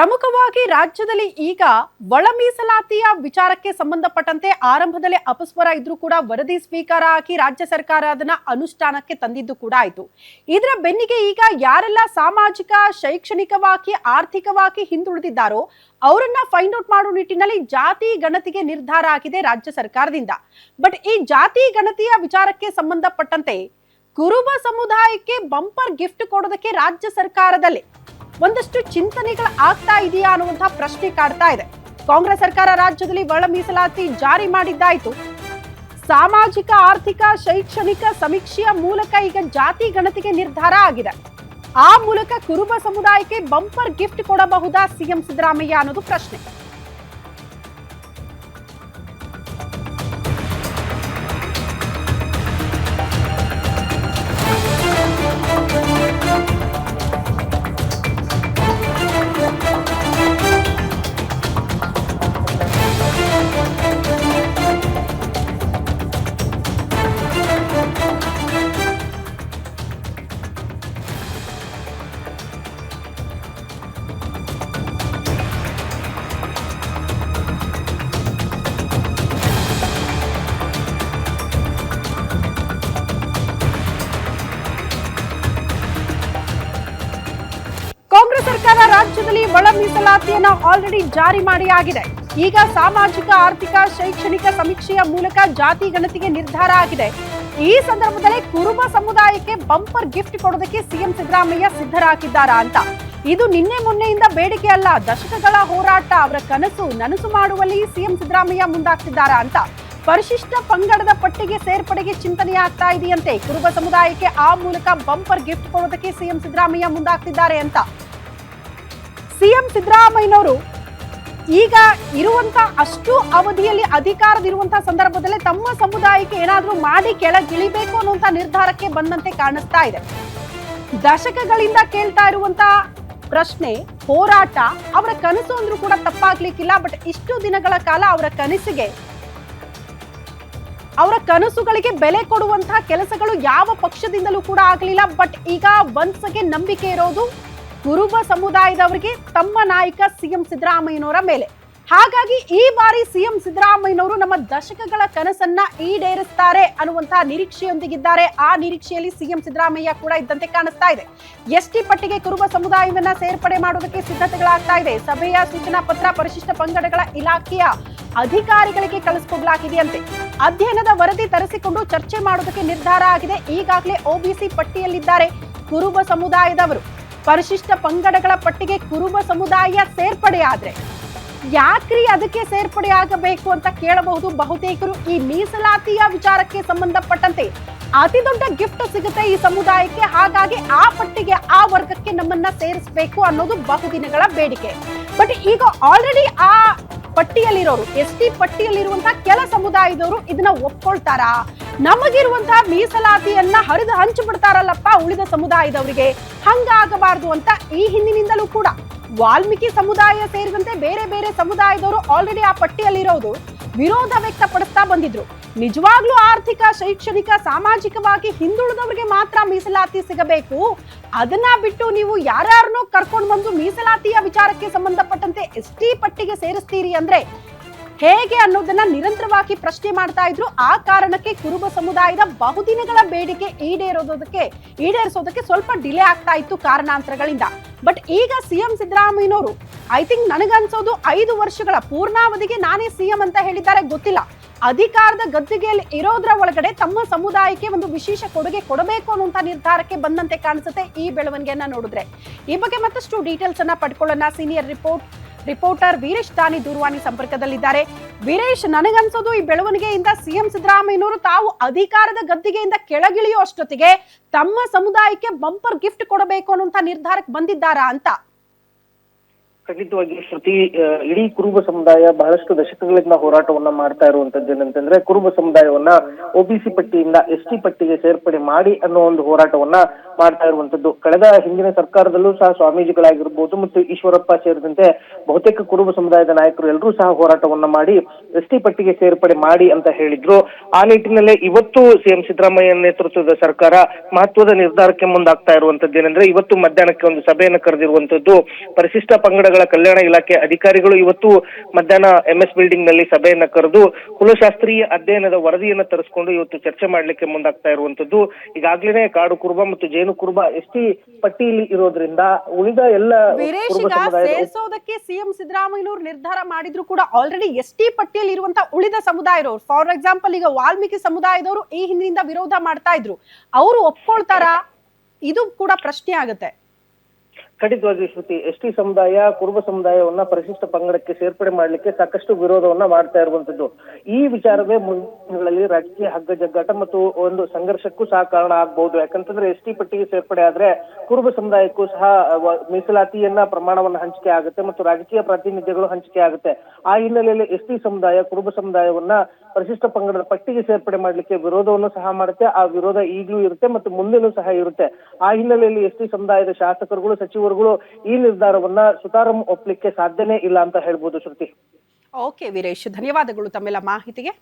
ಪ್ರಮುಖವಾಗಿ ರಾಜ್ಯದಲ್ಲಿ ಈಗ ಒಳ ಮೀಸಲಾತಿಯ ವಿಚಾರಕ್ಕೆ ಸಂಬಂಧಪಟ್ಟಂತೆ ಆರಂಭದಲ್ಲಿ ಅಪಸ್ವರ ಇದ್ರೂ ಕೂಡ ವರದಿ ಸ್ವೀಕಾರ ಹಾಕಿ ರಾಜ್ಯ ಸರ್ಕಾರ ಅದನ್ನ ಅನುಷ್ಠಾನಕ್ಕೆ ತಂದಿದ್ದು ಕೂಡ ಆಯ್ತು. ಇದರ ಬೆನ್ನಿಗೆ ಈಗ ಯಾರೆಲ್ಲ ಸಾಮಾಜಿಕ, ಶೈಕ್ಷಣಿಕವಾಗಿ, ಆರ್ಥಿಕವಾಗಿ ಹಿಂದುಳಿದಿದ್ದಾರೋ ಅವರನ್ನ ಫೈಂಡ್ ಔಟ್ ಮಾಡೋ ನಿಟ್ಟಿನಲ್ಲಿ ಜಾತಿ, ಗಣತಿಗೆ ನಿರ್ಧಾರ ಆಗಿದೆ ರಾಜ್ಯ ಸರ್ಕಾರದಿಂದ. ಬಟ್ ಈ ಜಾತಿ, ಗಣತಿಯ ವಿಚಾರಕ್ಕೆ ಸಂಬಂಧಪಟ್ಟಂತೆ ಕುರುಬ ಸಮುದಾಯಕ್ಕೆ ಬಂಪರ್ ಗಿಫ್ಟ್ ಕೊಡೋದಕ್ಕೆ ರಾಜ್ಯ ಸರ್ಕಾರದಲ್ಲಿ ಒಂದಷ್ಟು ಚಿಂತನೆಗಳು ಆಗ್ತಾ ಇದೆಯಾ ಅನ್ನುವಂತಹ ಪ್ರಶ್ನೆ ಕಾಡ್ತಾ ಇದೆ. ಕಾಂಗ್ರೆಸ್ ಸರ್ಕಾರ ರಾಜ್ಯದಲ್ಲಿ ಒಳ ಮೀಸಲಾತಿ ಜಾರಿ ಮಾಡಿದ್ದಾಯ್ತು. ಸಾಮಾಜಿಕ, ಆರ್ಥಿಕ, ಶೈಕ್ಷಣಿಕ ಸಮೀಕ್ಷೆಯ ಮೂಲಕ ಈಗ ಜಾತಿ ಗಣತಿಗೆ ನಿರ್ಧಾರ ಆಗಿದೆ. ಆ ಮೂಲಕ ಕುರುಬ ಸಮುದಾಯಕ್ಕೆ ಬಂಪರ್ ಗಿಫ್ಟ್ ಕೊಡಬಹುದಾ ಸಿಎಂ ಸಿದ್ದರಾಮಯ್ಯ ಅನ್ನೋದು ಪ್ರಶ್ನೆ. ರಾಜ್ಯದಲ್ಲಿ ಒಳ ಮೀಸಲಾತಿಯನ್ನು ಆಲ್ರೆಡಿ ಜಾರಿ ಮಾಡಿ ಆಗಿದೆ ಈಗ ಸಾಮಾಜಿಕ, ಆರ್ಥಿಕ, ಶೈಕ್ಷಣಿಕ ಸಮೀಕ್ಷೆಯ ಮೂಲಕ ಜಾತಿ ಗಣತಿಗೆ ನಿರ್ಧಾರ ಆಗಿದೆ. ಈ ಸಂದರ್ಭದಲ್ಲಿ ಕುರುಬ ಸಮುದಾಯಕ್ಕೆ ಬಂಪರ್ ಗಿಫ್ಟ್ ಕೊಡೋದಕ್ಕೆ ಸಿಎಂ ಸಿದ್ದರಾಮಯ್ಯ ಸಿದ್ಧರಾಗಿದ್ದಾರಾ ಅಂತ. ಇದು ನಿನ್ನೆ ಮೊನ್ನೆಯಿಂದ ಬೇಡಿಕೆ ಅಲ್ಲ, ದಶಕಗಳ ಹೋರಾಟ, ಅವರ ಕನಸು, ನನಸು ಮಾಡುವಲ್ಲಿ ಸಿಎಂ ಸಿದ್ದರಾಮಯ್ಯ ಮುಂದಾಗ್ತಿದ್ದಾರಾ ಅಂತ. ಪರಿಶಿಷ್ಟ ಪಂಗಡದ ಪಟ್ಟಿಗೆ ಸೇರ್ಪಡೆಗೆ ಚಿಂತನೆ ಆಗ್ತಾ ಇದೆಯಂತೆ. ಕುರುಬ ಸಮುದಾಯಕ್ಕೆ ಆ ಮೂಲಕ ಬಂಪರ್ ಗಿಫ್ಟ್ ಕೊಡೋದಕ್ಕೆ ಸಿಎಂ ಸಿದ್ದರಾಮಯ್ಯ ಮುಂದಾಗ್ತಿದ್ದಾರೆ ಅಂತ. ಸಿಎಂ ಸಿದ್ದರಾಮಯ್ಯನವರು ಈಗ ಇರುವಂತ ಅಷ್ಟು ಅವಧಿಯಲ್ಲಿ ಅಧಿಕಾರದಿರುವಂತಹ ಸಂದರ್ಭದಲ್ಲಿ ತಮ್ಮ ಸಮುದಾಯಕ್ಕೆ ಏನಾದರೂ ಮಾಡಿ ಕೆಳಗಿಳಿಬೇಕು ಅನ್ನುವಂತ ನಿರ್ಧಾರಕ್ಕೆ ಬಂದಂತೆ ಕಾಣಿಸ್ತಾ ಇದೆ. ದಶಕಗಳಿಂದ ಕೇಳ್ತಾ ಇರುವಂತ ಪ್ರಶ್ನೆ, ಹೋರಾಟ, ಅವರ ಕನಸು ಅಂದ್ರೂ ಕೂಡ ತಪ್ಪಾಗ್ಲಿಕ್ಕಿಲ್ಲ ಬಟ್ ಇಷ್ಟು ದಿನಗಳ ಕಾಲ ಅವರ ಕನಸಿಗೆ, ಅವರ ಕನಸುಗಳಿಗೆ ಬೆಲೆ ಕೊಡುವಂತಹ ಕೆಲಸಗಳು ಯಾವ ಪಕ್ಷದಿಂದಲೂ ಕೂಡ ಆಗಲಿಲ್ಲ ಬಟ್ ಈಗ ಒಂದ್ಸಗೆ ನಂಬಿಕೆ ಇರೋದು ಕುರುಬ ಸಮುದಾಯದವರಿಗೆ ತಮ್ಮ ನಾಯಕ ಸಿಎಂ ಸಿದ್ದರಾಮಯ್ಯನವರ ಮೇಲೆ. ಹಾಗಾಗಿ ಈ ಬಾರಿ ಸಿಎಂ ಸಿದ್ದರಾಮಯ್ಯನವರು ನಮ್ಮ ದಶಕಗಳ ಕನಸನ್ನ ಈಡೇರಿಸ್ತಾರೆ ಅನ್ನುವಂತಹ ನಿರೀಕ್ಷೆಯೊಂದಿಗಿದ್ದಾರೆ. ಆ ನಿರೀಕ್ಷೆಯಲ್ಲಿ ಸಿಎಂ ಸಿದ್ದರಾಮಯ್ಯ ಕೂಡ ಇದ್ದಂತೆ ಕಾಣಿಸ್ತಾ ಇದೆ. ಎಸ್ಟಿ ಪಟ್ಟಿಗೆ ಕುರುಬ ಸಮುದಾಯವನ್ನ ಸೇರ್ಪಡೆ ಮಾಡೋದಕ್ಕೆ ಸಿದ್ಧತೆಗಳಾಗ್ತಾ ಇದೆ. ಸಭೆಯ ಸೂಚನಾ ಪತ್ರ, ಪರಿಶಿಷ್ಟ ಪಂಗಡಗಳ ಇಲಾಖೆಯ ಅಧಿಕಾರಿಗಳಿಗೆ ಕಳಿಸಿಕೊಡಲಾಗಿದೆಯಂತೆ. ಅಧ್ಯಯನದ ವರದಿ ತರಿಸಿಕೊಂಡು ಚರ್ಚೆ ಮಾಡೋದಕ್ಕೆ ನಿರ್ಧಾರ ಆಗಿದೆ. ಈಗಾಗಲೇ ಒಬಿಸಿ ಪಟ್ಟಿಯಲ್ಲಿದ್ದಾರೆ ಕುರುಬ ಸಮುದಾಯದವರು. ಪರಿಶಿಷ್ಟ ಪಂಗಡಗಳ ಪಟ್ಟಿಗೆ ಕುರುಬ ಸಮುದಾಯ ಸೇರ್ಪಡೆ ಆದ್ರೆ. ಯಾಕ್ರಿ ಅದಕ್ಕೆ ಸೇರ್ಪಡೆ ಆಗಬೇಕು ಅಂತ ಕೇಳಬಹುದು ಬಹುತೇಕರು ಈ ಮೀಸಲಾತಿಯ ವಿಚಾರಕ್ಕೆ ಸಂಬಂಧಪಟ್ಟಂತೆ. ಅತಿ ದೊಡ್ಡ ಗಿಫ್ಟ್ ಸಿಗುತ್ತೆ ಈ ಸಮುದಾಯಕ್ಕೆ, ಹಾಗಾಗಿ ಆ ಪಟ್ಟಿಗೆ, ಆ ವರ್ಗಕ್ಕೆ ನಮ್ಮನ್ನ ಸೇರಿಸಬೇಕು ಅನ್ನೋದು ಬಹುದಿನಗಳ ಬೇಡಿಕೆ. ಬಟ್ ಈಗ ಆಲ್ರೆಡಿ ಆ ಪಟ್ಟಿಯಲ್ಲಿರೋರು, ಎಸ್ ಟಿ ಪಟ್ಟಿಯಲ್ಲಿರುವಂತಹ ಕೆಲ ಸಮುದಾಯದವರು ಇದನ್ನ ಒಪ್ಕೊಳ್ತಾರಾ? ನಮಗಿರುವಂತಹ ಮೀಸಲಾತಿಯನ್ನ ಹರಿದು ಹಂಚು ಬಿಡ್ತಾರಲ್ಲಪ್ಪ ಉಳಿದ ಸಮುದಾಯದವರಿಗೆ. ಹಂಗಾಗಬಾರದು ಅಂತ ಈ ಹಿಂದಿನಿಂದಲೂ ಕೂಡ. ವಾಲ್ಮೀಕಿ ಸಮುದಾಯ ಸೇರಿದಂತೆ ಬೇರೆ ಬೇರೆ ಸಮುದಾಯದವರು ಆಲ್ರೆಡಿ ಆ ಪಟ್ಟಿಯಲ್ಲಿರೋದು ವಿರೋಧ ವ್ಯಕ್ತಪಡಿಸ್ತಾ ಬಂದಿದ್ರು. ನಿಜವಾಗ್ಲೂ ಆರ್ಥಿಕ, ಶೈಕ್ಷಣಿಕ, ಸಾಮಾಜಿಕವಾಗಿ ಹಿಂದುಳಿದವರಿಗೆ ಮಾತ್ರ ಮೀಸಲಾತಿ ಸಿಗಬೇಕು. ಅದನ್ನ ಬಿಟ್ಟು ನೀವು ಯಾರ್ಯಾರನ್ನೂ ಕರ್ಕೊಂಡು ಬಂದು ಮೀಸಲಾತಿಯ ವಿಚಾರಕ್ಕೆ ಸಂಬಂಧಪಟ್ಟಂತೆ ಎಸ್ ಪಟ್ಟಿಗೆ ಸೇರಿಸ್ತೀರಿ ಅಂದ್ರೆ ಹೇಗೆ ಅನ್ನೋದನ್ನ ನಿರಂತರವಾಗಿ ಪ್ರಶ್ನೆ ಮಾಡ್ತಾ ಇದ್ರು. ಆ ಕಾರಣಕ್ಕೆ ಕುರುಬ ಸಮುದಾಯದ ಬಹುದಿನಗಳ ಬೇಡಿಕೆ ಈಡೇರೋದಕ್ಕೆ, ಈಡೇರಿಸೋದಕ್ಕೆ ಸ್ವಲ್ಪ ಡಿಲೇ ಆಗ್ತಾ ಇತ್ತು ಕಾರಣಾಂತರಗಳಿಂದ. ಬಟ್ ಈಗ ಸಿಎಂ ಸಿದ್ದರಾಮಯ್ಯನವರು, ಐ ಥಿಂಕ್ ನನಗನ್ಸೋದು ಐದು ವರ್ಷಗಳ ಪೂರ್ಣಾವಧಿಗೆ ನಾನೇ ಸಿಎಂ ಅಂತ ಹೇಳಿದ್ದಾರೆ ಗೊತ್ತಿಲ್ಲ. ಅಧಿಕಾರದ ಗದ್ದುಗೆಯಲ್ಲಿ ಇರೋದ್ರ ಒಳಗಡೆ ತಮ್ಮ ಸಮುದಾಯಕ್ಕೆ ಒಂದು ವಿಶೇಷ ಕೊಡುಗೆ ಕೊಡಬೇಕು ಅನ್ನುವಂತ ನಿರ್ಧಾರಕ್ಕೆ ಬಂದಂತೆ ಕಾಣಿಸುತ್ತೆ ಈ ಬೆಳವಣಿಗೆಯನ್ನ ನೋಡಿದ್ರೆ. ಈ ಬಗ್ಗೆ ಮತ್ತಷ್ಟು ಡೀಟೇಲ್ಸ್ ಅನ್ನ ಪಡ್ಕೊಳ್ಳೋಣ. Senior report reporter Veeresh Dani ದೂರವಾಣಿ ಸಂಪರ್ಕದಲ್ಲಿದ್ದಾರೆ. ವೀರೇಶ್, ನನಗನ್ಸೋದು ಈ ಬೆಳವಣಿಗೆಯಿಂದ ಸಿಎಂ ಸಿದ್ದರಾಮಯ್ಯನವರು ತಾವು ಅಧಿಕಾರದ ಗದ್ದಿಗೆಯಿಂದ ಕೆಳಗಿಳಿಯೋ ಅಷ್ಟೊತ್ತಿಗೆ ತಮ್ಮ ಸಮುದಾಯಕ್ಕೆ ಬಂಪರ್ ಗಿಫ್ಟ್ ಕೊಡಬೇಕು ಅನ್ನುವಂತ ನಿರ್ಧಾರಕ್ಕೆ ಬಂದಿದ್ದಾರಾ ಅಂತ. ಖಂಡಿತವಾಗಿ ಶ್ರುತಿ ಇಡೀ ಕುರುಬ ಸಮುದಾಯ ಬಹಳಷ್ಟು ದಶಕಗಳಿಂದ ಹೋರಾಟವನ್ನ ಮಾಡ್ತಾ ಇರುವಂತದ್ದು ಏನಂತಂದ್ರೆ, ಕುರುಬ ಸಮುದಾಯವನ್ನ ಒಬಿಸಿ ಪಟ್ಟಿಯಿಂದ ಎಸ್ ಟಿ ಪಟ್ಟಿಗೆ ಸೇರ್ಪಡೆ ಮಾಡಿ ಅನ್ನೋ ಒಂದು ಹೋರಾಟವನ್ನ ಮಾಡ್ತಾ ಇರುವಂತದ್ದು. ಕಳೆದ ಹಿಂದಿನ ಸರ್ಕಾರದಲ್ಲೂ ಸಹ ಸ್ವಾಮೀಜಿಗಳಾಗಿರ್ಬೋದು ಮತ್ತು ಈಶ್ವರಪ್ಪ ಸೇರಿದಂತೆ ಬಹುತೇಕ ಕುರುಬ ಸಮುದಾಯದ ನಾಯಕರು ಎಲ್ಲರೂ ಸಹ ಹೋರಾಟವನ್ನ ಮಾಡಿ ಎಸ್ ಟಿ ಪಟ್ಟಿಗೆ ಸೇರ್ಪಡೆ ಮಾಡಿ ಅಂತ ಹೇಳಿದ್ರು. ಆ ನಿಟ್ಟಿನಲ್ಲೇ ಇವತ್ತು ಸಿಎಂ ಸಿದ್ದರಾಮಯ್ಯ ನೇತೃತ್ವದ ಸರ್ಕಾರ ಮಹತ್ವದ ನಿರ್ಧಾರಕ್ಕೆ ಮುಂದಾಗ್ತಾ ಇರುವಂತದ್ದು ಏನಂದ್ರೆ, ಇವತ್ತು ಮಧ್ಯಾಹ್ನಕ್ಕೆ ಒಂದು ಸಭೆಯನ್ನು ಕರೆದಿರುವಂತದ್ದು, ಪರಿಶಿಷ್ಟ ಪಂಗಡಗಳ ವರ್ಗಗಳ ಕಲ್ಯಾಣ ಇಲಾಖೆ ಅಧಿಕಾರಿಗಳು ಇವತ್ತು ಮಧ್ಯಾಹ್ನ ಎಂಎಸ್ ಬಿಲ್ಡಿಂಗ್ನಲ್ಲಿ ಸಭೆಯನ್ನ ಕರೆದು ಕುಲಶಾಸ್ತ್ರೀಯ ಅಧ್ಯಯನದ ವರದಿಯನ್ನ ತರಿಸಿಕೊಂಡು ಇವತ್ತು ಚರ್ಚೆ ಮಾಡಲಿಕ್ಕೆ ಮುಂದಾಗ್ತಾ ಇರುವಂತದ್ದು. ಈಗಾಗ್ಲೇ ಕಾಡು ಕುರುಬ ಮತ್ತು ಜೇನು ಕುರುಬ ಎಸ್ ಟಿ ಪಟ್ಟಿಯಲ್ಲಿ ಇರೋದ್ರಿಂದ ಉಳಿದ ಎಲ್ಲ ಸೇರಿಸೋದಕ್ಕೆ ಸಿಎಂ ಸಿದ್ದರಾಮಯ್ಯನವರು ನಿರ್ಧಾರ ಮಾಡಿದ್ರು ಕೂಡ ಆಲ್ರೆಡಿ ಎಸ್ ಟಿ ಪಟ್ಟಿಯಲ್ಲಿ ಇರುವಂತ ಉಳಿದ ಸಮುದಾಯದವರು. ಫಾರ್ ಎಕ್ಸಾಂಪಲ್ ಈಗ ವಾಲ್ಮೀಕಿ ಸಮುದಾಯದವರು ಈ ಹಿಂದಿನಿಂದ ವಿರೋಧ ಮಾಡ್ತಾ ಇದ್ರು. ಅವರು ಒಪ್ಕೊಳ್ತಾರಾ? ಇದು ಕೂಡ ಪ್ರಶ್ನೆ ಆಗುತ್ತೆ. ಖಂಡಿತವಾಗಿ ಶ್ರುತಿ, ಎಸ್ ಟಿ ಸಮುದಾಯ, ಕುರುಬ ಸಮುದಾಯವನ್ನ ಪರಿಶಿಷ್ಟ ಪಂಗಡಕ್ಕೆ ಸೇರ್ಪಡೆ ಮಾಡಲಿಕ್ಕೆ ಸಾಕಷ್ಟು ವಿರೋಧವನ್ನ ಮಾಡ್ತಾ ಇರುವಂತದ್ದು. ಈ ವಿಚಾರವೇ ಮುಂದಿನಗಳಲ್ಲಿ ರಾಜಕೀಯ ಹಗ್ಗ ಜಗ್ಗಾಟ ಮತ್ತು ಒಂದು ಸಂಘರ್ಷಕ್ಕೂ ಸಹ ಕಾರಣ ಆಗ್ಬಹುದು. ಯಾಕಂತಂದ್ರೆ ಎಸ್ ಪಟ್ಟಿಗೆ ಸೇರ್ಪಡೆ ಆದ್ರೆ ಕುರುಬ ಸಮುದಾಯಕ್ಕೂ ಸಹ ಮೀಸಲಾತಿಯನ್ನ ಪ್ರಮಾಣವನ್ನ ಹಂಚಿಕೆ ಆಗುತ್ತೆ ಮತ್ತು ರಾಜಕೀಯ ಪ್ರಾತಿನಿಧ್ಯಗಳು ಹಂಚಿಕೆ ಆಗುತ್ತೆ. ಆ ಹಿನ್ನೆಲೆಯಲ್ಲಿ ಎಸ್ ಟಿ ಸಮುದಾಯ, ಕುರುಬ ಸಮುದಾಯವನ್ನ ಪರಿಶಿಷ್ಟ ಪಂಗಡದ ಪಟ್ಟಿಗೆ ಸೇರ್ಪಡೆ ಮಾಡಲಿಕ್ಕೆ ವಿರೋಧವನ್ನು ಸಹ ಮಾಡುತ್ತೆ. ಆ ವಿರೋಧ ಈಗಲೂ ಇರುತ್ತೆ ಮತ್ತು ಮುಂದೆನೂ ಸಹ ಇರುತ್ತೆ. ಆ ಹಿನ್ನೆಲೆಯಲ್ಲಿ ಎಸ್ ಟಿ ಸಮುದಾಯದ ಶಾಸಕರುಗಳು ಸಚಿವರುಗಳು ಈ ನಿರ್ಧಾರವನ್ನ ಸುತಾರಂ ಒಪ್ಲಿಕ್ಕೆ ಸಾಧ್ಯನೇ ಇಲ್ಲ ಅಂತ ಹೇಳ್ಬೋದು ಶ್ರುತಿ. ಓಕೆ ವೀರೇಶ್, ಧನ್ಯವಾದಗಳು ತಮ್ಮೆಲ್ಲ ಮಾಹಿತಿಗೆ.